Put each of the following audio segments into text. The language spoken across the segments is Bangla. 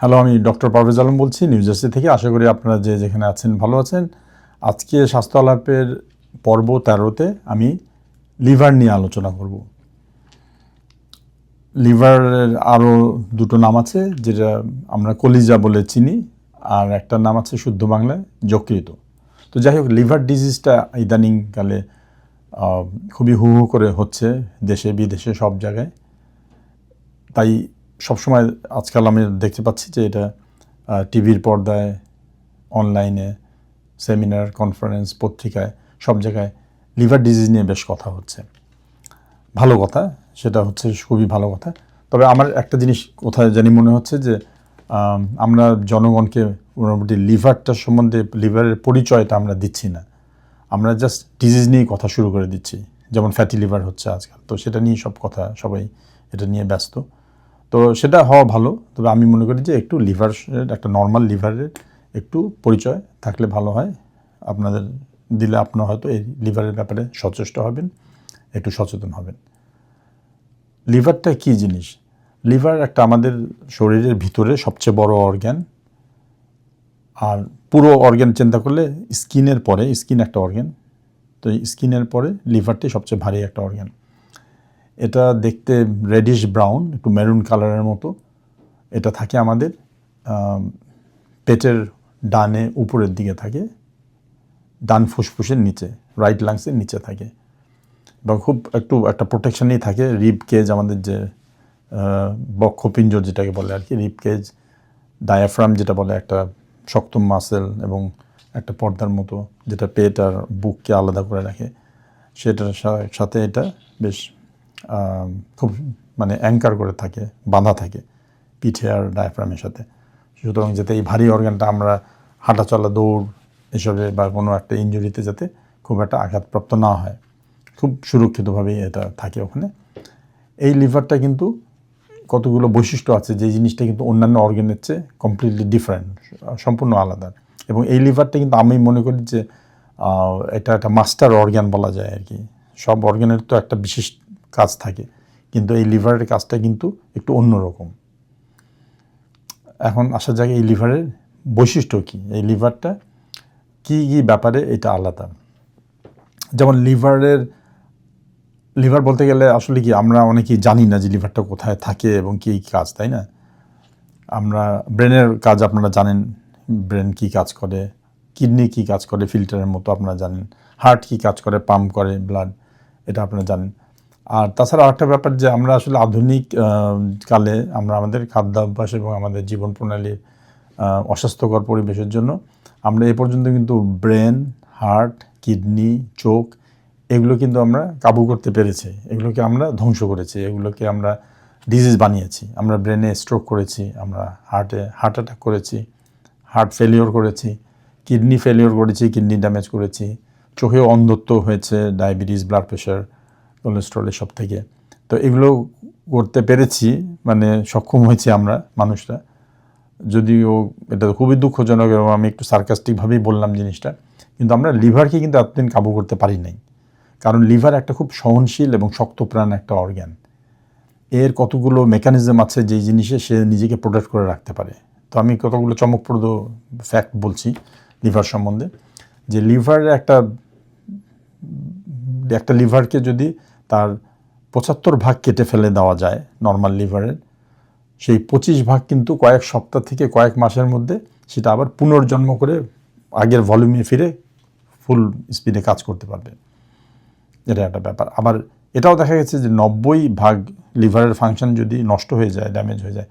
হ্যালো আমি ডক্টর পারভেজ আলম বলছি নিউ জার্সি থেকে। আশা করি আপনারা যে যেখানে আছেন ভালো আছেন। আজকে স্বাস্থ্য আলাপের পর্ব তেরোতে আমি লিভার নিয়ে আলোচনা করব। লিভারের আরও দুটো নাম আছে, যেটা আমরা কলিজা বলে চিনি, আর একটা নাম আছে শুদ্ধ বাংলায় যকৃত। তো যাই হোক, লিভার ডিজিজটা ইদানিংকালে খুবই হু হু করে হচ্ছে দেশে, বিদেশে, সব জায়গায়। তাই সবসময় আজকাল আমি দেখতে পাচ্ছি যে এটা টিভির পর্দায় অনলাইনে সেমিনার কনফারেন্স পত্রিকায়, সব জায়গায় লিভার ডিজিজ নিয়ে বেশ কথা হচ্ছে। ভালো কথা, সেটা হচ্ছে খুবই ভালো কথা। তবে আমার একটা জিনিস কোথায় জানি মনে হচ্ছে যে আমরা জনগণকে মোটামুটি লিভারটার সম্বন্ধে লিভারের পরিচয়টা আমরা দিচ্ছি না। আমরা জাস্ট ডিজিজ নিয়েই কথা শুরু করে দিচ্ছি। যেমন ফ্যাটি লিভার হচ্ছে আজকাল। তো সেটা নিয়ে সব কথা সবাই এটা নিয়ে ব্যস্ত। তো সেটা হওয়া ভালো। তবে আমি মনে করি যে একটু লিভার একটা নর্মাল লিভারের একটু পরিচয় থাকলে ভালো হয়। আপনাদের দিলে আপনারা হয়তো এই লিভারের ব্যাপারে সচেষ্ট হবেন, একটু সচেতন হবেন। লিভারটা কী জিনিস? লিভার একটা আমাদের শরীরের ভিতরে সবচেয়ে বড় অর্গ্যান আর পুরো অর্গ্যান চিন্তা করলে স্কিনের পরে স্কিন একটা অর্গ্যান তো স্কিনের পরে লিভারটি সবচেয়ে ভারী একটা অর্গ্যান এটা দেখতে রেডিশ ব্রাউন একটু মেরুন কালারের মতো। এটা থাকে আমাদের পেটের ডানে উপরের দিকে থাকে। ডান ফুসফুসের নিচে রাইট লাংসের নিচে থাকে। এবং খুব একটু একটা প্রোটেকশনই থাকে রিপ কেজ আমাদের যে বক্ষপিঞ্জর যেটাকে বলে আর কি রিব কেজ ডায়াফ্রাম যেটা বলে, একটা শক্ত মাসেল এবং একটা পর্দার মতো, যেটা পেট আর বুককে আলাদা করে রাখে। সেটার সাথে এটা বেশ খুব মানে অ্যাঙ্কার করে থাকে, বাঁধা থাকে পিঠে আর ডায়াফ্রামের সাথে। সুতরাং যাতে এই ভারী অর্গানটা আমরা হাঁটা চলা, দৌড় এসবে বা কোনো একটা ইঞ্জুরিতে যাতে খুব একটা আঘাতপ্রাপ্ত না হয়। খুব সুরক্ষিতভাবেই এটা থাকে ওখানে। এই লিভারটা কিন্তু কতগুলো বৈশিষ্ট্য আছে, যে জিনিসটা কিন্তু অন্যান্য অর্গানের চেয়ে কমপ্লিটলি ডিফারেন্ট সম্পূর্ণ আলাদা। এবং এই লিভারটা কিন্তু আমি মনে করি যে এটা একটা মাস্টার অর্গান বলা যায় আর কি। সব অর্গানের তো একটা বিশেষ কাজ থাকে। কিন্তু এই লিভারের কাজটা কিন্তু একটু অন্যরকম। এখন আসা যাক এই লিভারের বৈশিষ্ট্য কী? এই লিভারটা কী কী ব্যাপারে এটা আলাদা? যেমন লিভারের, লিভার বলতে গেলে আসলে কি, আমরা অনেকেই জানি না যে লিভারটা কোথায় থাকে এবং কী কাজ, তাই না? আমরা ব্রেনের কাজ আপনারা জানেন, ব্রেন কি কাজ করে, কিডনি কি কাজ করে, ফিল্টারের মতো আপনারা জানেন, হার্ট কি কাজ করে, পাম্প করে, ব্লাড, এটা আপনারা জানেন। আর তাছাড়া আরেকটা ব্যাপার যে আমরা আসলে আধুনিক কালে আমরা আমাদের খাদ্যাভ্যাস এবং আমাদের জীবন প্রণালীর অস্বাস্থ্যকর পরিবেশের জন্য আমরা এ পর্যন্ত কিন্তু ব্রেন, হার্ট, কিডনি, চোখ এগুলো কিন্তু আমরা কাবু করতে পেরেছি। এগুলোকে আমরা ধ্বংস করেছি। এগুলোকে আমরা ডিজিজ বানিয়েছি। আমরা ব্রেনে স্ট্রোক করেছি, আমরা হার্টে হার্ট অ্যাটাক করেছি হার্ট ফেলিওর করেছি, কিডনি ফেলিওর করেছি, কিডনি ড্যামেজ করেছি, চোখেও অন্ধত্ব হয়েছে ডায়াবেটিস ব্লাড প্রেশার কোলেস্ট্রল সব থেকে। তো এগুলো করতে পেরেছি মানে সক্ষম হয়েছি আমরা, মানুষরা। যদিও এটা খুবই দুঃখজনক এবং আমি একটু সার্কাস্টিকভাবেই বললাম জিনিসটা, কিন্তু আমরা লিভারকে কিন্তু এতদিন কাবু করতে পারি নাই। কারণ লিভার একটা খুব সহনশীল এবং শক্তপ্রাণ একটা অর্গ্যান এর কতগুলো মেকানিজম আছে যে জিনিসে সে নিজেকে প্রোটেক্ট করে রাখতে পারে। তো আমি কতগুলো চমকপ্রদ ফ্যাক্ট বলছি লিভার সম্বন্ধে। যে লিভারের একটা একটা লিভারকে যদি তার পঁচাত্তর ভাগ কেটে ফেলে দেওয়া যায় নর্মাল লিভারের সেই পঁচিশ ভাগ কিন্তু কয়েক সপ্তাহ থেকে কয়েক মাসের মধ্যে সেটা আবার পুনর্জন্ম করে আগের ভলিউমে ফিরে ফুল স্পিডে কাজ করতে পারবে। এটা একটা ব্যাপার। আবার এটাও দেখা গেছে যে নব্বই ভাগ লিভারের ফাংশন যদি নষ্ট হয়ে যায় ড্যামেজ হয়ে যায়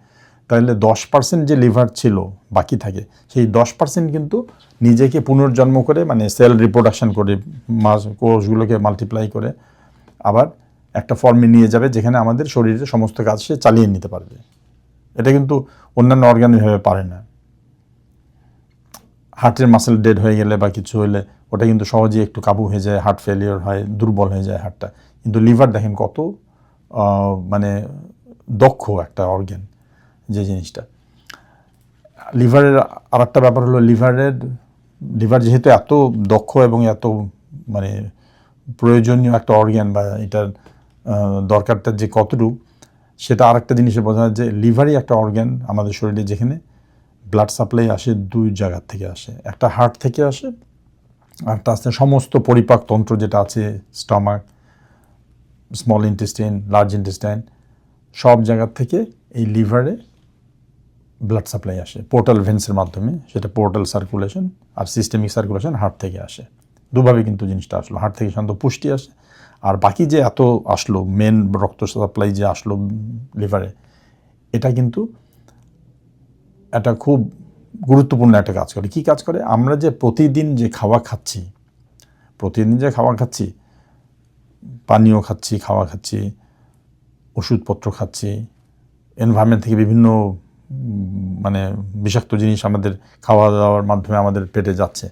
তাহলে দশ পার্সেন্ট যে লিভার ছিল বাকি থাকে, সেই দশ পার্সেন্ট কিন্তু নিজেকে পুনর্জন্ম করে মানে সেল রিপ্রোডাকশন করে, মাস কোষগুলোকে মাল্টিপ্লাই করে আবার একটা ফর্মে নিয়ে যাবে যেখানে আমাদের শরীরে সমস্ত কাজ সে চালিয়ে নিতে পারবে। এটা কিন্তু অন্যান্য অর্গান এভাবে পারে না। হার্টের মাসেল ডেড হয়ে গেলে বা কিছু হলে ওটা কিন্তু সহজেই একটু কাবু হয়ে যায় হার্ট ফেলিওর হয়, দুর্বল হয়ে যায় হার্টটা। কিন্তু লিভার দেখেন কত মানে দক্ষ একটা অর্গান যে জিনিসটা। লিভারের আর একটা ব্যাপার হলো লিভারের, লিভার যেহেতু এত দক্ষ এবং এত মানে প্রয়োজনীয় একটা অর্গ্যান বা এটার দরকারটা যে কতটুকু, সেটা আরেকটা জিনিসে বোঝা যায় যে লিভারই একটা অর্গ্যান আমাদের শরীরে যেখানে ব্লাড সাপ্লাই আসে দুই জায়গার থেকে আসে। একটা হার্ট থেকে আসে, আর একটা আসছে সমস্ত পরিপাক তন্ত্র যেটা আছে stomach small intestine large intestine সব জায়গার থেকে এই লিভারে ব্লাড সাপ্লাই আসে। পোর্টাল ভেন্সের মাধ্যমে সেটা পোর্টাল সার্কুলেশন আর সিস্টেমিক সার্কুলেশন হার্ট থেকে আসে। দুভাবে কিন্তু জিনিসটা আসলো। হার্ট থেকে সাধারণত পুষ্টি আসে আর বাকি যে এত আসলো মেন রক্ত সাপ্লাই যে আসলো লিভারে এটা কিন্তু একটা খুব গুরুত্বপূর্ণ একটা কাজ করে। কি কাজ করে? আমরা যে প্রতিদিন যে খাওয়া খাচ্ছি, প্রতিদিন যে খাওয়া খাচ্ছি, পানীয় খাচ্ছি, খাওয়া খাচ্ছি, ওষুধপত্র খাচ্ছি এনভায়রনমেন্ট থেকে বিভিন্ন মানে বিষাক্ত জিনিস আমাদের খাওয়া দাওয়ার মাধ্যমে আমাদের পেটে যাচ্ছে।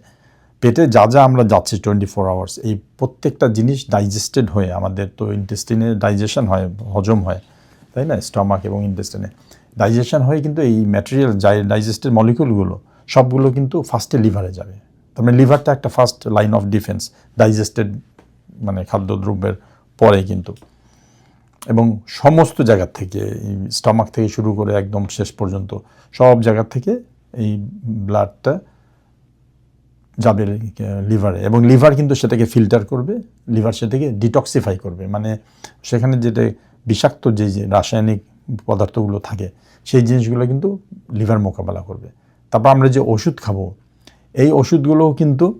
পেটে যা যা আমরা যাচ্ছি টোয়েন্টি ফোর আওয়ার্স এই প্রত্যেকটা জিনিস ডাইজেস্টেড হয়ে আমাদের তো ইন্টেস্টিনে ডাইজেশন হয়, হজম হয়, তাই না? স্টমাক এবং ইন্টেস্টিনে ডাইজেশন হয়ে কিন্তু এই ম্যাটেরিয়াল ডাইজেস্টেড মলিকুলগুলো সবগুলো কিন্তু ফার্স্টে লিভারে যাবে। তার মানে লিভারটা একটা first line of defence digested মানে খাদ্যদ্রব্যের পরে কিন্তু। এবং সমস্ত জায়গার থেকে স্টমাক থেকে শুরু করে একদম শেষ পর্যন্ত সব জায়গার থেকে এই ব্লাডটা যাবে লিভারে। এবং লিভার কিন্তু সেটাকে ফিল্টার করবে, লিভার সেটাকে ডিটক্সিফাই করবে। মানে সেখানে যেটা বিষাক্ত যে যে রাসায়নিক পদার্থগুলো থাকে, সেই জিনিসগুলো কিন্তু লিভার মোকাবেলা করবে। তারপর আমরা যে ওষুধ খাব, এই ওষুধগুলোও কিন্তু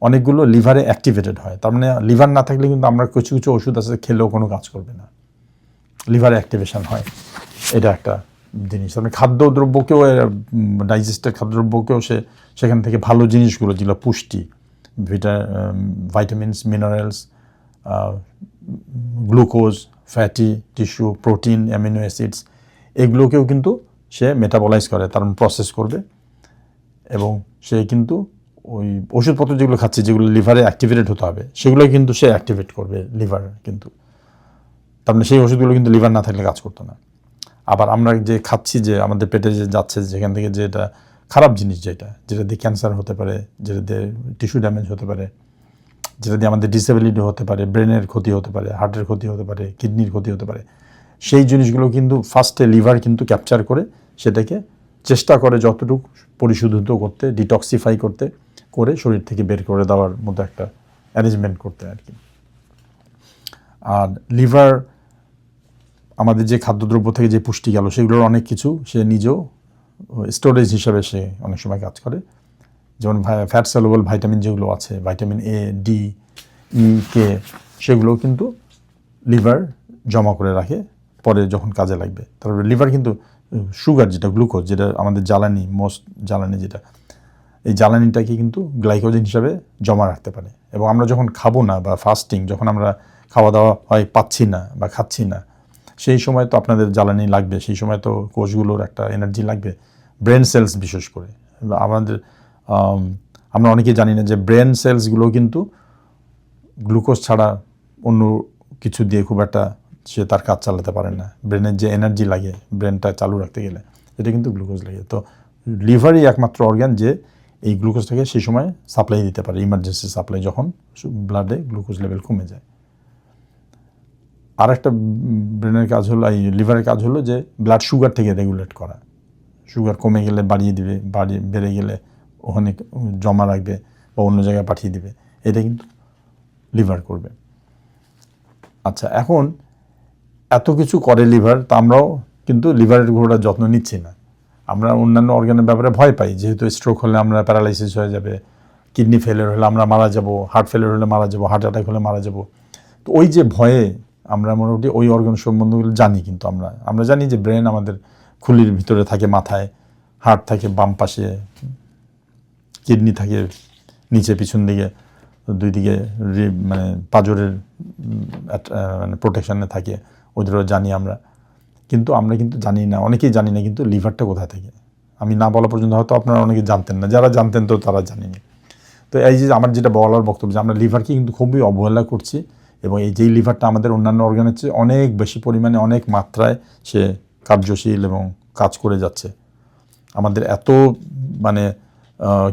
অনেকগুলো লিভারে অ্যাক্টিভেটেড হয়। তার মানে লিভার না থাকলে কিন্তু আমরা কিছু কিছু ওষুধ আছে, খেলেও কোনো কাজ করবে না। লিভার অ্যাক্টিভেশন হয়। এটা একটা জিনিস। আপনি খাদ্যদ্রব্যকেও ডাইজেস্টেড খাদ্যদ্রব্যকেও সে, সেখান থেকে ভালো জিনিসগুলো, যেগুলো পুষ্টি, ভিটা vitamins minerals glucose fatty tissue protein amino acids এগুলোকেও কিন্তু সে মেটাবলাইজ করে, তার প্রসেস করবে। এবং সে কিন্তু ওই ওষুধপত্র যেগুলো খাচ্ছে, যেগুলো লিভারে অ্যাক্টিভেটেড হতে হবে, সেগুলো কিন্তু সে অ্যাক্টিভেট করবে, লিভার কিন্তু। তার মানে সেই ওষুধগুলো কিন্তু লিভার না থাকলে কাজ করতো না। আবার আমরা যে খাচ্ছি যে আমাদের পেটে যে যাচ্ছে যেখান থেকে যেটা খারাপ জিনিস যেটা যেটা দিয়ে ক্যান্সার হতে পারে, যেটা দিয়ে টিস্যু ড্যামেজ হতে পারে, যেটা দিয়ে আমাদের ডিসেবিলিটি হতে পারে ব্রেনের ক্ষতি হতে পারে হার্টের ক্ষতি হতে পারে কিডনির ক্ষতি হতে পারে, সেই জিনিসগুলো কিন্তু ফার্স্টে লিভার কিন্তু ক্যাপচার করে সেটাকে চেষ্টা করে যতটুকু পরিশোধিত করতে ডিটক্সিফাই করতে, করে শরীর থেকে বের করে দেওয়ার মতো একটা অ্যারেঞ্জমেন্ট করতে আর কি। আর লিভার আমাদের যে খাদ্যদ্রব্য থেকে যে পুষ্টি গেল, সেগুলোর অনেক কিছু সে নিজেও স্টোরেজ হিসাবে সে অনেক সময় কাজ করে। যেমন ফ্যাট সেলুবল ভাইটামিন যেগুলো আছে ভাইটামিন এ ডি ই কে সেগুলো কিন্তু লিভার জমা করে রাখে, পরে যখন কাজে লাগবে। তারপরে লিভার কিন্তু সুগার যেটা গ্লুকোজ যেটা আমাদের জ্বালানি মোস্ট জ্বালানি যেটা, এই জ্বালানিটাকে কিন্তু গ্লাইকোজেন হিসাবে জমা রাখতে পারে। এবং আমরা যখন খাব না বা ফাস্টিং যখন আমরা খাওয়া দাওয়া হয়, পাচ্ছি না বা খাচ্ছি না সেই সময় তো আপনাদের জ্বালানি লাগবে, সেই সময় তো কোষগুলোর একটা এনার্জি লাগবে। ব্রেন সেলস বিশেষ করে। আমাদের আমরা অনেকেই জানি না যে ব্রেন সেলসগুলো কিন্তু গ্লুকোজ ছাড়া অন্য কিছু দিয়ে খুব একটা সে তার কাজ চালাতে পারে না। ব্রেনের যে এনার্জি লাগে ব্রেনটা চালু রাখতে গেলে, এটা কিন্তু গ্লুকোজ লাগে। তো লিভারই একমাত্র অর্গান যে এই গ্লুকোজটাকে সেই সময় সাপ্লাই দিতে পারে ইমার্জেন্সি সাপ্লাই যখন ব্লাডে গ্লুকোজ লেভেল কমে যায়। আর একটা ব্রেনের কাজ হলো, এই লিভারের কাজ হলো যে ব্লাড সুগার থেকে রেগুলেট করা। সুগার কমে গেলে বাড়িয়ে দিবে, বাড়িয়ে, বেড়ে গেলে ওখানে জমা রাখবে বা অন্য জায়গায় পাঠিয়ে দিবে। এটা কিন্তু লিভার করবে। আচ্ছা এখন এত কিছু করে লিভার তা আমরাও কিন্তু লিভারের ঘোড়ার যত্ন নিচ্ছি না। আমরা অন্যান্য অর্গানের ব্যাপারে ভয় পাই, যেহেতু স্ট্রোক হলে আমরা প্যারালাইসিস হয়ে যাবে কিডনি ফেলিয়ার হলে আমরা মারা যাব হার্ট ফেলিয়ার হলে মারা যাব হার্ট অ্যাটাক হলে মারা যাব। তো ওই যে ভয়ে আমরা মোটামুটি ওই অর্গান সম্বন্ধগুলো জানি কিন্তু আমরা। আমরা জানি যে ব্রেন আমাদের খুলির ভিতরে থাকে, মাথায় হার্ট থাকে, বাম পাশে কিডনি থাকে, নিচে পিছন দিকে, দুই দিকে মানে পাজরের মানে প্রোটেকশনে থাকে, ওদেরও জানি আমরা। কিন্তু আমরা কিন্তু জানি না, অনেকেই জানি না কিন্তু লিভারটা কোথায় থেকে। আমি না বলা পর্যন্ত হয়তো আপনারা অনেকে জানতেন না, যারা জানতেন তো তারা জানেনি। তো এই যে আমার যেটা বলার বক্তব্য যে আমরা লিভারকে কিন্তু খুবই অবহেলা করছি এবং এই যেই লিভারটা আমাদের অন্যান্য অর্গানের চেয়ে অনেক বেশি পরিমাণে, অনেক মাত্রায় সে কার্যশীল এবং কাজ করে যাচ্ছে। আমাদের এত মানে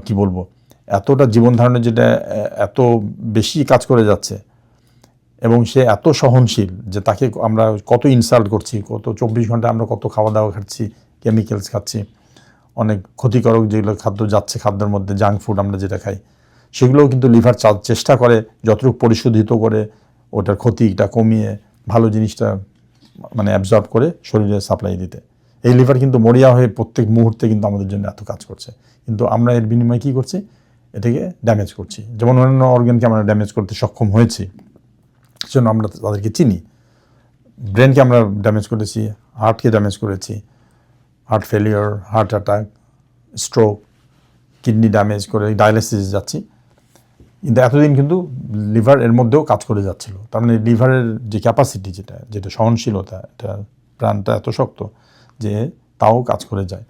কি বলব, এতটা জীবন ধারণের যেটা এত বেশি কাজ করে যাচ্ছে এবং সে এত সহনশীল যে তাকে আমরা কত ইনসাল্ট করছি, কত চব্বিশ ঘণ্টা আমরা কত খাওয়া দাওয়া খাচ্ছি কেমিক্যালস খাচ্ছি, অনেক ক্ষতিকারক যেগুলো খাদ্য যাচ্ছে খাদ্যের মধ্যে জাঙ্ক ফুড আমরা যেটা খাই, সেগুলোও কিন্তু লিভার চেষ্টা করে, যতটুকু পরিশোধিত করে ওটার ক্ষতিটা কমিয়ে ভালো জিনিসটা মানে অ্যাবজর্ব করে শরীরে সাপ্লাই দিতে। এই লিভার কিন্তু মরিয়া হয়ে প্রত্যেক মুহূর্তে কিন্তু আমাদের জন্য এত কাজ করছে। কিন্তু আমরা এর বিনিময়ে কী করছি? এটাকে ড্যামেজ করছি। যেমন অন্যান্য অর্গানকে আমরা ড্যামেজ করতে সক্ষম হয়েছি, সেজন্য আমরা তাদেরকে চিনি। ব্রেনকে আমরা ড্যামেজ করেছি হার্টকে ড্যামেজ করেছি। Heart failure heart attack stroke kidney damage করে ডায়ালিসিস যাচ্ছি। কিন্তু এতদিন কিন্তু লিভার এর মধ্যেও কাজ করে যাচ্ছিল। তার মানে লিভারের যে ক্যাপাসিটি যেটা যেটা সহনশীলতা, এটা প্রাণটা এত শক্ত যে তাও কাজ করে যায়।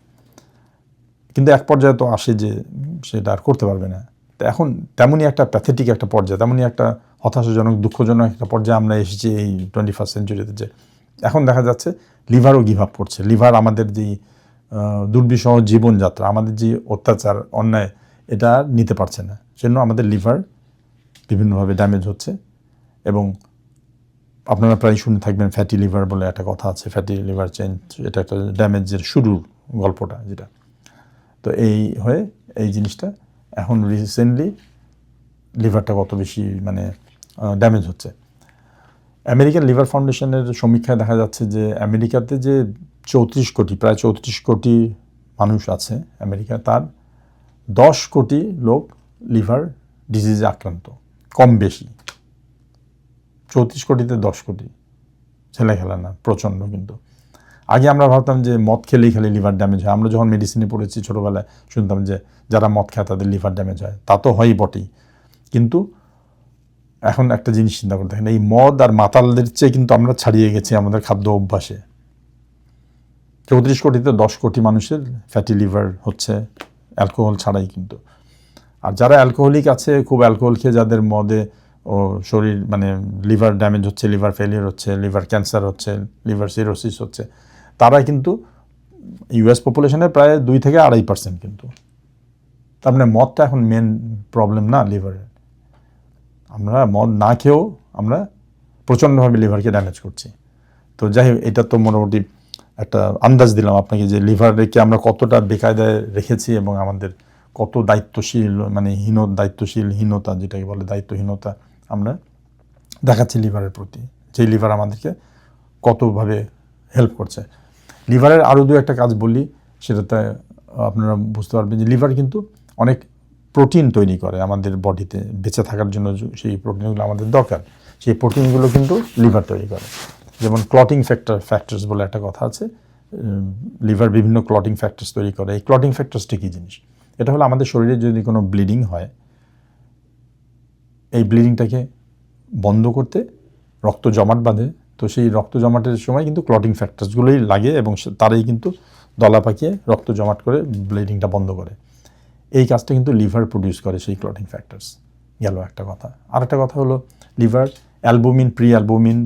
কিন্তু এক পর্যায়ে তো আসে যে সেটা আর করতে পারবে না। তো এখন তেমনই একটা প্যাথেটিক একটা পর্যায়ে, তেমনই একটা হতাশাজনক, দুঃখজনক একটা পর্যায়ে আমরা এসেছি এই টোয়েন্টি ফার্স্ট সেঞ্চুরিতে যে এখন দেখা যাচ্ছে লিভারও গিভ আপ করছে। লিভার আমাদের যেই দুর্বিষহ জীবনযাত্রা, আমাদের যে অত্যাচার, অন্যায়, এটা নিতে পারছে না। সেজন্য আমাদের লিভার বিভিন্নভাবে ড্যামেজ হচ্ছে এবং আপনারা প্রায় শুনে থাকবেন ফ্যাটি লিভার বলে একটা কথা আছে ফ্যাটি লিভার চেঞ্জ এটা একটা ড্যামেজের শুরুর গল্পটা যেটা। তো এই হয়ে এই জিনিসটা এখন রিসেন্টলি লিভারটা কত বেশি মানে ড্যামেজ হচ্ছে। আমেরিকান লিভার ফাউন্ডেশনের সমীক্ষায় দেখা যাচ্ছে যে আমেরিকাতে যে চৌত্রিশ কোটি, প্রায় চৌত্রিশ কোটি মানুষ আছে আমেরিকা তার দশ কোটি লোক লিভার ডিজিজে আক্রান্ত, কম বেশি। চৌত্রিশ কোটিতে দশ কোটি। ছেলে খেলা না, প্রচণ্ড কিন্তু। আগে আমরা ভাবতাম যে মদ খেলেই খালি লিভার ড্যামেজ হয়। আমরা যখন মেডিসিনে পড়েছি ছোটোবেলায়, শুনতাম যে যারা মদ খায় তাদের লিভার ড্যামেজ হয়। তা তো হয়ই বটেই কিন্তু এখন একটা জিনিস চিন্তা করে দেখেন এই মদ আর মাতালদের চেয়ে কিন্তু আমরা ছাড়িয়ে গেছি আমাদের খাদ্য অভ্যাসে। চৌত্রিশ কোটিতে দশ কোটি মানুষের ফ্যাটি লিভার হচ্ছে অ্যালকোহল ছাড়াই কিন্তু। আর যারা অ্যালকোহলিক আছে, খুব অ্যালকোহল খেয়ে যাদের মদে ও শরীর মানে লিভার ড্যামেজ হচ্ছে, লিভার ফেলিয়ার হচ্ছে, লিভার ক্যান্সার হচ্ছে, লিভার সিরোসিস হচ্ছে, তারা কিন্তু ইউএস পপুলেশনের প্রায় দুই থেকে আড়াই পার্সেন্ট কিন্তু। তার মানে মদটা এখন মেন প্রবলেম না লিভারের আমরা মদ না খেয়েও আমরা প্রচণ্ডভাবে লিভারকে ড্যামেজ করছি। তো যাই হোক, এটা তো মোটামুটি একটা আন্দাজ দিলাম আপনাকে যে লিভারকে আমরা কতটা বেকায়দায় রেখেছি এবং আমাদের কত দায়িত্বশীল মানে হীন দায়িত্বশীল হীনতা যেটাকে বলে দায়িত্বহীনতা আমরা দেখাচ্ছি লিভারের প্রতি। যে লিভার আমাদেরকে কতভাবে হেল্প করছে। লিভারের আরও দু একটা কাজ বলি, সেটাতে আপনারা বুঝতে পারবেন যে লিভার কিন্তু অনেক প্রোটিন তৈরি করে আমাদের বডিতে। বেঁচে থাকার জন্য সেই প্রোটিনগুলো আমাদের দরকার, সেই প্রোটিনগুলো কিন্তু লিভার তৈরি করে। যেমন ক্লটিং ফ্যাক্টর ফ্যাক্টরস বলে একটা কথা আছে লিভার বিভিন্ন ক্লটিং ফ্যাক্টরস তৈরি করে। এই ক্লটিং ফ্যাক্টরসটি কী জিনিস? এটা হলো আমাদের শরীরে যদি কোনো ব্লিডিং হয়, এই ব্লিডিংটাকে বন্ধ করতে রক্ত জমাট বাঁধে। তো সেই রক্ত জমাটের সময় কিন্তু ক্লটিং ফ্যাক্টরসগুলোই লাগে এবং তারাই কিন্তু দলা পাকিয়ে রক্ত জমাট করে ব্লিডিংটা বন্ধ করে। এই কাজটা কিন্তু লিভার প্রডিউস করে সেই ক্লটিং ফ্যাক্টরস গেল একটা কথা। আর একটা কথা হলো, liver albumin pre albumin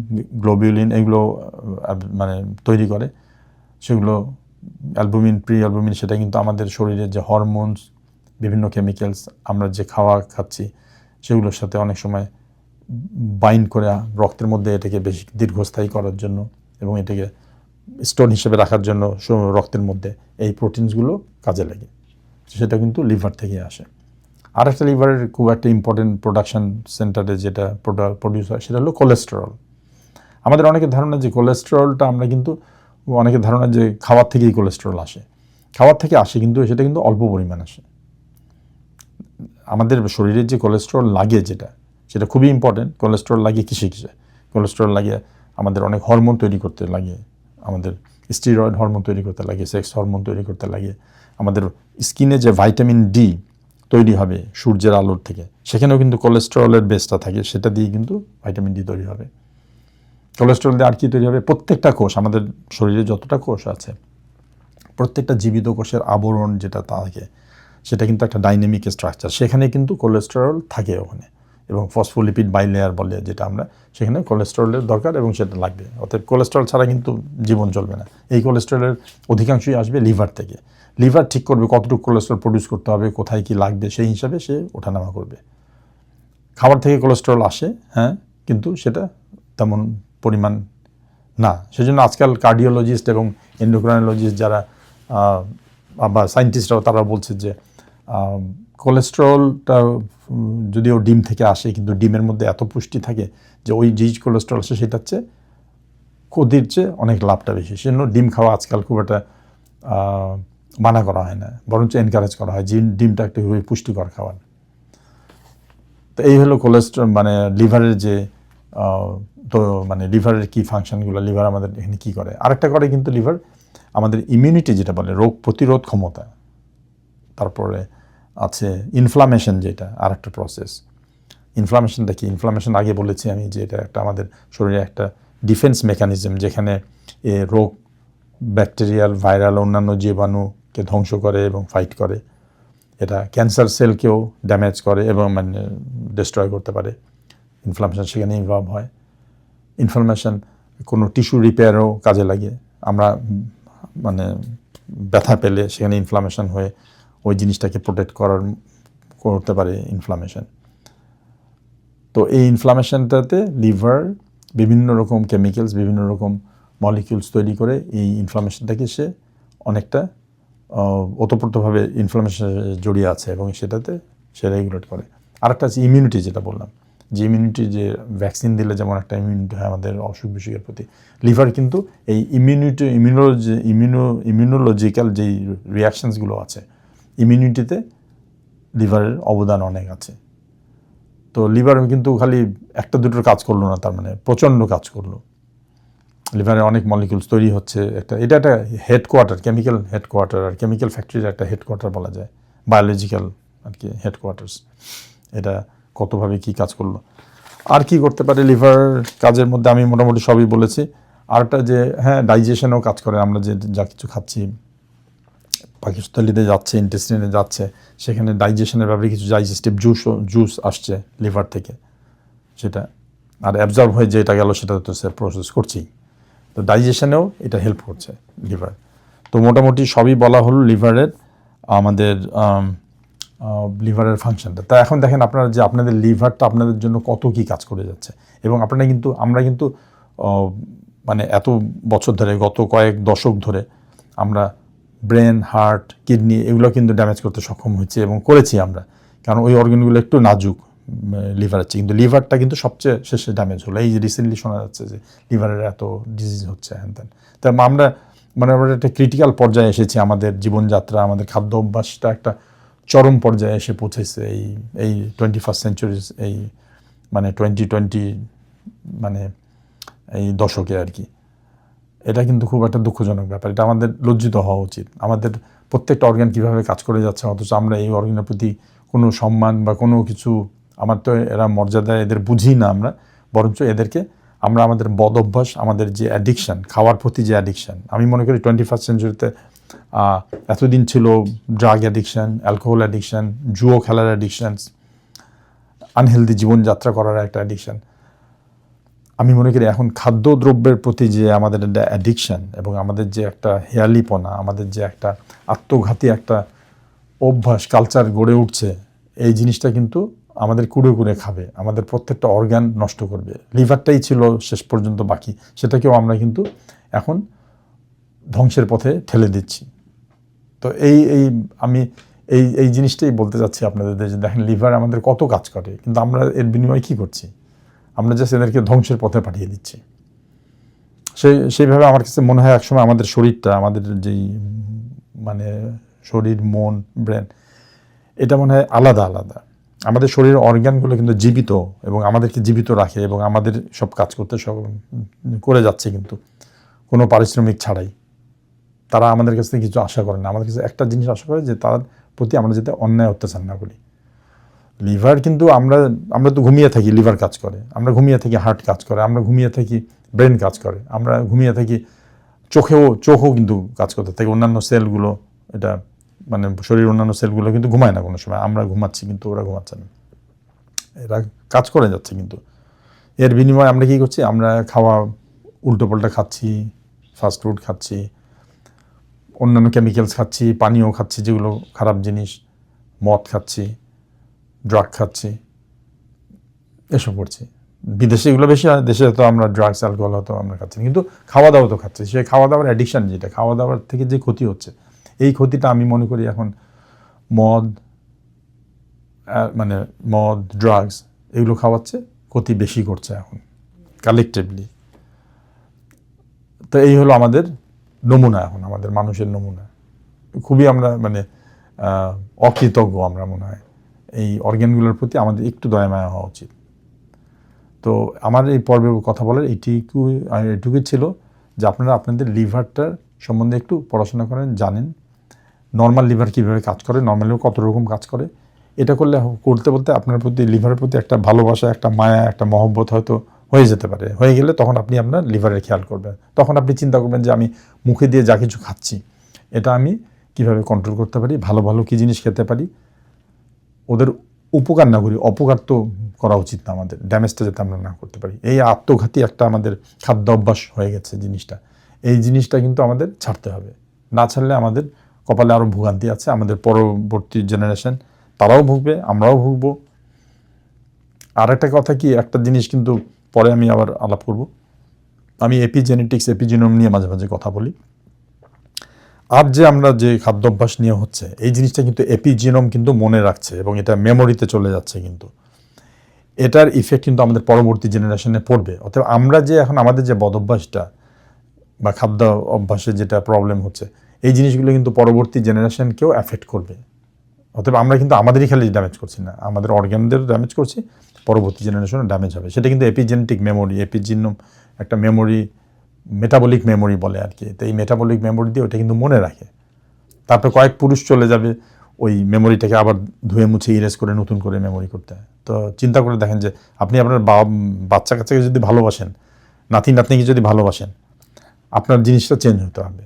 globulin এগুলো মানে তৈরি করে। সেগুলো অ্যালবুমিন প্রি অ্যালবুমিন সেটা কিন্তু আমাদের শরীরের যে হরমোনস, বিভিন্ন কেমিক্যালস আমরা যে খাওয়া খাচ্ছি, সেগুলোর সাথে অনেক সময় বাইন্ড করে রক্তের মধ্যে এটাকে বেশি দীর্ঘস্থায়ী করার জন্য এবং এটাকে স্টোন হিসেবে রাখার জন্য রক্তের মধ্যে এই প্রোটিনসগুলো কাজে লাগে। সেটা কিন্তু লিভার থেকে আসে। আর একটা লিভারের খুব একটা ইম্পর্টেন্ট প্রোডাকশান সেন্টারে যেটা প্রডিউস হয়, সেটা হলো কোলেস্টেরল আমাদের অনেকের ধারণা যে কোলেস্টেরলটা আমরা কিন্তু অনেকের ধারণা যে খাওয়ার থেকেই কোলেস্টেরল আসে। খাওয়ার থেকে আসে কিন্তু সেটা কিন্তু অল্প পরিমাণ আসে। আমাদের শরীরে যে কোলেস্টেরল লাগে যেটা, সেটা খুবই ইম্পর্টেন্ট কোলেস্টেরল লাগে কিসে কিসে? কোলেস্টেরল লাগে আমাদের অনেক হরমোন তৈরি করতে লাগে, আমাদের স্টিরয়েড হরমোন তৈরি করতে লাগে সেক্স হরমোন তৈরি করতে লাগে, আমাদের স্কিনে যে ভাইটামিন ডি তৈরি হবে সূর্যের আলোর থেকে, সেখানেও কিন্তু কোলেস্টেরলের বেসটা থাকে, সেটা দিয়ে কিন্তু ভাইটামিন ডি তৈরি হবে। কোলেস্টেরল দিয়ে আর কি তৈরি হবে? প্রত্যেকটা কোষ, আমাদের শরীরে যতটা কোষ আছে, প্রত্যেকটা জীবিত কোষের আবরণ যেটা থাকে, সেটা কিন্তু একটা ডাইনামিক স্ট্রাকচার সেখানে কিন্তু কোলেস্টেরল থাকে ওখানে এবং ফসফোলিপিড বাইলেয়ার বলে যেটা আমরা, সেখানে কোলেস্টেরলের দরকার এবং সেটা লাগবে। অর্থাৎ কোলেস্টেরল ছাড়া কিন্তু জীবন চলবে না। এই কোলেস্টেরলের অধিকাংশই আসবে লিভার থেকে। লিভার ঠিক করবে কতটুকু কোলেস্টেরল প্রডিউস করতে হবে, কোথায় কি লাগবে, সেই হিসাবে সে ওঠানামা করবে। খাবার থেকে কোলেস্টেরল আসে হ্যাঁ কিন্তু সেটা তেমন পরিমাণ না। সেজন্য আজকাল কার্ডিওলজিস্ট এবং এন্ডোক্রাইনোলজিস্ট যারা বা সায়েন্টিস্টরাও তারা বলছে যে কোলেস্টেরলটা যদিও ডিম থেকে আসে, কিন্তু ডিমের মধ্যে এত পুষ্টি থাকে যে ওই যে কোলেস্টেরল আসে সেটার চেয়ে ক্ষতির চেয়ে অনেক লাভটা বেশি। সেজন্য ডিম খাওয়া আজকাল খুব একটা মানা করা হয় না। বরঞ্চ এনকারেজ করা হয় ডিমটা একটা খুবই পুষ্টিকর খাবার তো এই হলো কোলেস্ট্রল মানে লিভারের যে তো মানে লিভারের কি ফাংশনগুলো, লিভার আমাদের এখানে কী করে? আরেকটা করে কিন্তু লিভার আমাদের ইমিউনিটি যেটা বলে, রোগ প্রতিরোধ ক্ষমতা। তারপরে আছে ইনফ্লামেশন যেটা আর একটা প্রসেস ইনফ্লামেশনটা কি? ইনফ্লামেশন আগে বলেছি আমি যে এটা একটা আমাদের শরীরে একটা ডিফেন্স মেকানিজম যেখানে এ রোগ ব্যাকটেরিয়াল ভাইরাল অন্যান্য জীবাণুকে ধ্বংস করে এবং ফাইট করে। এটা ক্যান্সার সেলকেও ড্যামেজ করে এবং মানে ডিস্ট্রয় করতে পারে। ইনফ্লামেশন সেখানে ইনভলভ হয়। ইনফ্লামেশন কোনো টিস্যু রিপেয়ারও কাজে লাগে। আমরা মানে ব্যথা পেলে সেখানে ইনফ্লামেশন হয়ে ওই জিনিসটাকে প্রোটেক্ট করার করতে পারে ইনফ্লামেশন তো এই ইনফ্লামেশনটাতে লিভার বিভিন্ন রকম কেমিক্যালস বিভিন্ন রকম মলিকিউলস তৈরি করে এই ইনফ্লামেশনটাকে সে অনেকটা ওতপ্রোতভাবে ইনফ্লামেশন জড়িয়ে আছে এবং সেটাতে সে রেগুলেট করে। আরেকটা আছে ইমিউনিটি যেটা বললাম। যে ইমিউনিটি যে ভ্যাকসিন দিলে যেমন একটা ইমিউনিটি হয় আমাদের অসুখ বিসুখের প্রতি লিভার কিন্তু এই ইমিউনিটি ইমিউনোলজি ইমিউনো ইমিউনোলজিক্যাল যেই রিয়াকশনসগুলো আছে ইমিউনিটিতে লিভারের অবদান অনেক আছে। তো লিভার কিন্তু খালি একটা দুটোর কাজ করল না, তার মানে প্রচণ্ড কাজ করল। লিভারে অনেক মলিকিউলস তৈরি হচ্ছে, একটা, এটা একটা হেডকোয়ার্টার কেমিক্যাল হেডকোয়ার্টার আর কেমিক্যাল ফ্যাক্টরির একটা হেডকোয়ার্টার বলা যায় বায়োলজিক্যাল আর কি হেডকোয়ার্টার্স এটা কতভাবে কি কাজ করল। আর কি করতে পারে লিভার কাজের মধ্যে আমি মোটামুটি সবই বলেছি। আরটা যে হ্যাঁ ডাইজেশনেও কাজ করে। আমরা যে যা কিছু খাচ্ছি পাকিস্তানিতে যাচ্ছে ইন্টেস্টিনে যাচ্ছে, সেখানে ডাইজেশনের ব্যাপারে কিছু ডাইজেস্টিভ জুস জুস আসছে লিভার থেকে। সেটা, আর অ্যাবজর্ব হয়ে যেটা গেল সেটা তো সে প্রসেস করছেই। তো ডাইজেশনেও এটা হেল্প করছে লিভার তো মোটামুটি সবই বলা হলো লিভারের, আমাদের লিভারের ফাংশনটা। তা এখন দেখেন আপনারা যে আপনাদের লিভারটা আপনাদের জন্য কত কি কাজ করে যাচ্ছে। এবং আপনারা কিন্তু, আমরা কিন্তু মানে এত বছর ধরে, গত কয়েক দশক ধরে আমরা ব্রেন, হার্ট, কিডনি এগুলো কিন্তু ড্যামেজ করতে সক্ষম হয়েছে এবং করেছি আমরা। কারণ ওই অর্গানগুলো একটু নাজুক লিভার আছে কিন্তু লিভারটা কিন্তু সবচেয়ে শেষে ড্যামেজ হলো। এই যে রিসেন্টলি শোনা যাচ্ছে যে লিভারের এত ডিজিজ হচ্ছে হ্যান ত্যান তা আমরা মানে আমরা একটা ক্রিটিক্যাল পর্যায়ে এসেছি। আমাদের জীবনযাত্রা, আমাদের খাদ্য অভ্যাসটা একটা চরম পর্যায়ে এসে পৌঁছেছে এই এই টোয়েন্টি ফার্স্ট সেঞ্চুরিজ এই মানে টোয়েন্টি টোয়েন্টি মানে এই দশকে আর কি। এটা কিন্তু খুব একটা দুঃখজনক ব্যাপার। এটা আমাদের লজ্জিত হওয়া উচিত। আমাদের প্রত্যেকটা অর্গান কীভাবে কাজ করে যাচ্ছে, অথচ আমরা এই অর্গানের প্রতি কোনো সম্মান বা কোনো কিছু আমার তো এরা মর্যাদা এদের বুঝি না আমরা, বরঞ্চ এদেরকে আমরা আমাদের বদ অভ্যাস, আমাদের যে অ্যাডিকশান খাওয়ার প্রতি যে অ্যাডিকশান আমি মনে করি টোয়েন্টি ফার্স্ট সেঞ্চুরিতে এতদিন ছিল ড্রাগ অ্যাডিকশান অ্যালকোহল অ্যাডিকশান জুয়ো খেলার অ্যাডিকশানস আনহেলদি জীবনযাত্রা করার একটা অ্যাডিকশান আমি মনে করি এখন খাদ্যদ্রব্যের প্রতি যে আমাদের একটা অ্যাডিকশান এবং আমাদের যে একটা হেয়ালিপনা, আমাদের যে একটা আত্মঘাতী একটা অভ্যাস কালচার গড়ে উঠছে, এই জিনিসটা কিন্তু আমাদের কুড়ে কুড়ে খাবে, আমাদের প্রত্যেকটা অর্গান নষ্ট করবে। লিভারটাই ছিল শেষ পর্যন্ত বাকি, সেটাকেও আমরা কিন্তু এখন ধ্বংসের পথে ঠেলে দিচ্ছি। তো এই এই আমি এই এই জিনিসটাই বলতে চাচ্ছি আপনাদের যে দেখেন লিভার আমাদের কত কাজ করে, কিন্তু আমরা এর বিনিময়ে কী করছি? আমরা জাস্ট এদেরকে ধ্বংসের পথে পাঠিয়ে দিচ্ছি। সেই, সেইভাবে আমার কাছে মনে হয় একসময় আমাদের শরীরটা, আমাদের যেই মানে শরীর, মন, ব্রেন, এটা মনে হয় আলাদা আলাদা। আমাদের শরীরের অর্গানগুলো কিন্তু জীবিত এবং আমাদেরকে জীবিত রাখে এবং আমাদের সব কাজ করতে সব, করে যাচ্ছে কিন্তু। কোনো পারিশ্রমিক ছাড়াই। তারা আমাদের কাছ থেকে কিছু আশা করে না। আমাদের কাছে একটা জিনিস আশা করে যে তার প্রতি আমরা যাতে অন্যায় অত্যাচার না করি। লিভার কিন্তু আমরা আমরা তো ঘুমিয়ে থাকি, লিভার কাজ করে। আমরা ঘুমিয়ে থাকি, হার্ট কাজ করে। আমরা ঘুমিয়ে থাকি, ব্রেন কাজ করে। আমরা ঘুমিয়ে থাকি, চোখেও, চোখও কিন্তু কাজ করতে থাকে। অন্যান্য সেলগুলো, এটা মানে শরীরের অন্যান্য সেলগুলো কিন্তু ঘুমায় না কোনো সময়। আমরা ঘুমাচ্ছি কিন্তু ওরা ঘুমাচ্ছে না। এরা কাজ করে যাচ্ছে কিন্তু। এর বিনিময়ে আমরা কী করছি? আমরা খাওয়া, উল্টোপাল্টা খাচ্ছি ফাস্টফুড খাচ্ছি। অন্যান্য কেমিক্যালস খাচ্ছি, পানীয় খাচ্ছি, যেগুলো খারাপ জিনিস, মদ খাচ্ছি ড্রাগ খাচ্ছি, এসব করছি। বিদেশে এগুলো বেশি হয়, দেশে তো আমরা ড্রাগস অ্যালকোহল হয়তো আমরা খাচ্ছি কিন্তু খাওয়া দাওয়া তো খাচ্ছি। সেই খাওয়া দাওয়ার অ্যাডিকশান যেটা খাওয়া দাওয়ার থেকে যে ক্ষতি হচ্ছে, এই ক্ষতিটা আমি মনে করি এখন মদ মানে মদ ড্রাগস এগুলো খাওয়াচ্ছে, ক্ষতি বেশি করছে এখন কালেকটিভলি তো এই হলো আমাদের নমুনা এখন, আমাদের মানুষের নমুনা। খুবই আমরা মানে অকৃতজ্ঞ আমরা মনে হয়। এই অর্গ্যানগুলোর প্রতি আমাদের একটু দয়া মায়া হওয়া উচিত। তো আমার এই পর্বে কথা বলার এইটুকু এটুকুই ছিল যে আপনারা আপনাদের লিভারটার সম্বন্ধে একটু পড়াশোনা করেন, জানেন। নর্মাল লিভার কীভাবে কাজ করে নর্মালিও কত রকম কাজ করে। এটা করলে করতে বলতে আপনার প্রতি, লিভারের প্রতি একটা ভালোবাসা, একটা মায়া, একটা মহব্বত হয়তো হয়ে যেতে পারে। হয়ে গেলে তখন আপনি আপনার লিভারের খেয়াল করবেন। তখন আপনি চিন্তা করবেন যে আমি মুখে দিয়ে যা কিছু খাচ্ছি, এটা আমি কীভাবে কন্ট্রোল করতে পারি, ভালো ভালো কী জিনিস খেতে পারি? ওদের উপকার না করি, অপকার তো করা উচিত না আমাদের। ড্যামেজটা যাতে আমরা না করতে পারি। এই আত্মঘাতী একটা আমাদের খাদ্য অভ্যাস হয়ে গেছে জিনিসটা। এই জিনিসটা কিন্তু আমাদের ছাড়তে হবে। না ছাড়লে আমাদের কপালে আরও ভোগান্তি আছে, আমাদের পরবর্তী জেনারেশন তারাও ভুগবে, আমরাও ভুগবো। আর একটা কথা কি, একটা জিনিস কিন্তু পরে আমি আবার আলাপ করব। আমি এপিজেনেটিক্স, এপিজিনোম নিয়ে মাঝে মাঝে কথা বলি। আর যে আমরা যে খাদ্যাভ্যাস নিয়ে হচ্ছে, এই জিনিসটা কিন্তু এপিজিনোম কিন্তু মনে রাখছে এবং এটা মেমোরিতে চলে যাচ্ছে কিন্তু। এটার ইফেক্ট কিন্তু আমাদের পরবর্তী জেনারেশনে পড়বে। অতএব আমরা যে এখন আমাদের যে বদভ্যাসটা বা খাদ্য অভ্যাসে যেটা প্রবলেম হচ্ছে, এই জিনিসগুলো কিন্তু পরবর্তী জেনারেশনকেও অ্যাফেক্ট করবে। অতএব আমরা কিন্তু আমাদেরই খালি ড্যামেজ করছি না, আমাদের অর্গ্যানদের ড্যামেজ করছি পরবর্তী জেনারেশনও ড্যামেজ হবে। সেটা কিন্তু এপিজেনেটিক মেমোরি এপিজিনোম একটা মেমোরি মেটাবলিক মেমোরি বলে আর কি তো এই মেটাবলিক মেমোরি দিয়ে ওটা কিন্তু মনে রাখে। তারপরে কয়েক পুরুষ চলে যাবে, ওই মেমোরিটাকে আবার ধুয়ে মুছে ইরেজ করে নতুন করে মেমোরি করতে। হয় তো চিন্তা করে দেখেন যে, আপনি আপনার বাচ্চা কাচ্চাকে যদি ভালোবাসেন, নাতি নাতনিকে যদি ভালোবাসেন, আপনার জিনিসটা চেঞ্জ হতে হবে।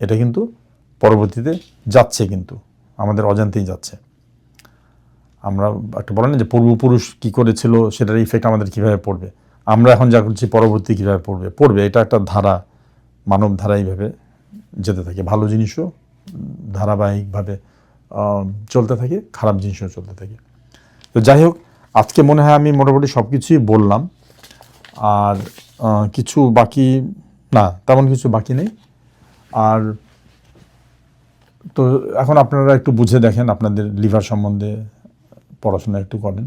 এটা কিন্তু পরবর্তীতে যাচ্ছে কিন্তু, আমাদের অজান্তেই যাচ্ছে। আমরা একটা বলেন যে পূর্বপুরুষ কী করেছিল, সেটার ইফেক্ট আমাদের কীভাবে পড়বে? আমরা এখন যা করছি, পরবর্তী কীভাবে পড়বে? পড়বে, এটা একটা ধারা মানব ধারা এইভাবে যেতে থাকে। ভালো জিনিসও ধারাবাহিকভাবে চলতে থাকে, খারাপ জিনিসও চলতে থাকে। তো যাই হোক, আজকে মনে হয় আমি মোটামুটি সব কিছুই বললাম। আর কিছু বাকি, না, তেমন কিছু বাকি নেই। আর তো এখন আপনারা একটু বুঝে দেখেন আপনাদের লিভার সম্বন্ধে পড়াশোনা একটু করেন,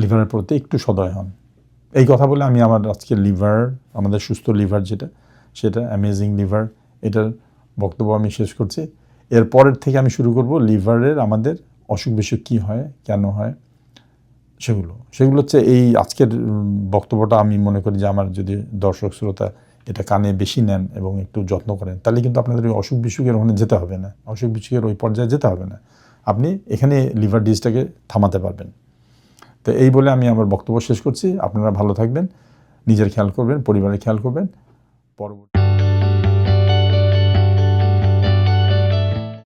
লিভারের প্রতি একটু সদয় হন। এই কথা বলে আমি আমার আজকে লিভার, আমাদের সুস্থ লিভার যেটা, সেটা অ্যামেজিং লিভার, এটার বক্তব্য আমি শেষ করছি। এরপরের থেকে আমি শুরু করব লিভারের আমাদের অসুখ বিসুখ কী হয়, কেন হয়, সেগুলো। সেগুলো হচ্ছে এই আজকের বক্তব্যটা আমি মনে করি যে আমার যদি দর্শক শ্রোতা এটা কানে বেশি নেন এবং একটু যত্ন করেন, তাহলে কিন্তু আপনাদের ওই অসুখ বিসুখের ওখানে যেতে হবে না। অসুখ বিসুখের ওই পর্যায়ে যেতে হবে না। আপনি এখানে লিভার ডিজটাকে থামাতে পারবেন। তো এই বলে আমি আমার বক্তব্য শেষ করছি। আপনারা ভালো থাকবেন। নিজের খেয়াল করবেন, পরিবারের খেয়াল করবেন। পরবর্তী